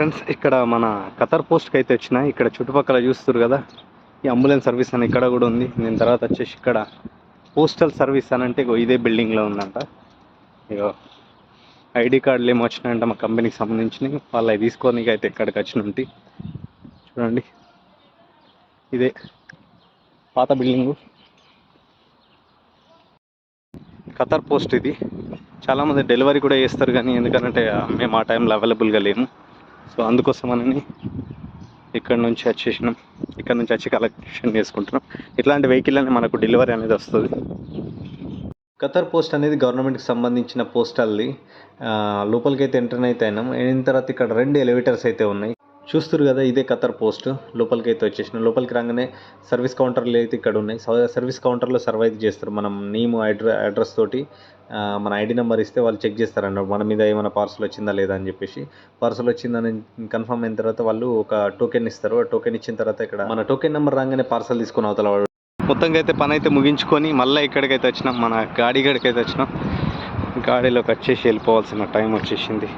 Friends ఇక్కడ మన ఖతర్ పోస్ట్కి అయితే వచ్చిన ఇక్కడ చుట్టుపక్కల చూస్తారు కదా ఈ అంబులెన్స్ సర్వీస్ అని ఇక్కడ కూడా ఉంది. నేను తర్వాత వచ్చేసి ఇక్కడ పోస్టల్ సర్వీస్ అని అంటే ఇదే బిల్డింగ్లో ఉందంట. ఇగో ఐడి కార్డులు ఏమో వచ్చినాయంట మా కంపెనీకి సంబంధించినవి. వాళ్ళు అవి తీసుకొని అయితే ఇక్కడికి వచ్చిన చూడండి. ఇదే పాత బిల్డింగు. ఖతర్ పోస్ట్ ఇది. చాలామంది డెలివరీ కూడా చేస్తారు కానీ ఎందుకంటే మేము ఆ టైంలో అవైలబుల్గా లేము. సో అందుకోసమని ఇక్కడ నుంచి వచ్చేసినాం. ఇక్కడ నుంచి వచ్చి కలెక్షన్ చేసుకుంటున్నాం. ఇట్లాంటి వెహికల్ అని మనకు డెలివరీ అనేది వస్తుంది. ఖతర్ పోస్ట్ అనేది గవర్నమెంట్కి సంబంధించిన పోస్ట్ ఆ, లోపలికి అయితే ఎంటర్ అయితే అయినాం. అయిన తర్వాత ఇక్కడ రెండు ఎలివేటర్స్ అయితే ఉన్నాయి. చూస్తారు కదా ఇదే ఖతర్ పోస్ట్. లోపలికి అయితే వచ్చేసిన లోపలికి రాగానే సర్వీస్ కౌంటర్లు అయితే ఇక్కడ ఉన్నాయి సర్వీస్ కౌంటర్లో సర్వ్ అయితే చేస్తారు. మనం నేమ్ అడ్ర అడ్రస్ తోటి మన ఐడి నెంబర్ ఇస్తే వాళ్ళు చెక్ చేస్తారన్నమాట. మన మీద ఏమైనా పార్సల్ వచ్చిందా లేదా అని చెప్పేసి. పార్సల్ వచ్చిందని కన్ఫర్మ్ అయిన తర్వాత వాళ్ళు ఒక టోకెన్ ఇస్తారు. ఆ టోకెన్ ఇచ్చిన తర్వాత ఇక్కడ మన టోకెన్ నెంబర్ రాగానే పార్సల్ తీసుకుని అవతల వాళ్ళు. మొత్తంగా అయితే పని అయితే ముగించుకొని మళ్ళీ ఇక్కడికైతే వచ్చినాం. మన గాడి గడికి అయితే వచ్చినాం. గాడిలోకి వచ్చేసి వెళ్ళిపోవాల్సిన టైం వచ్చేసింది.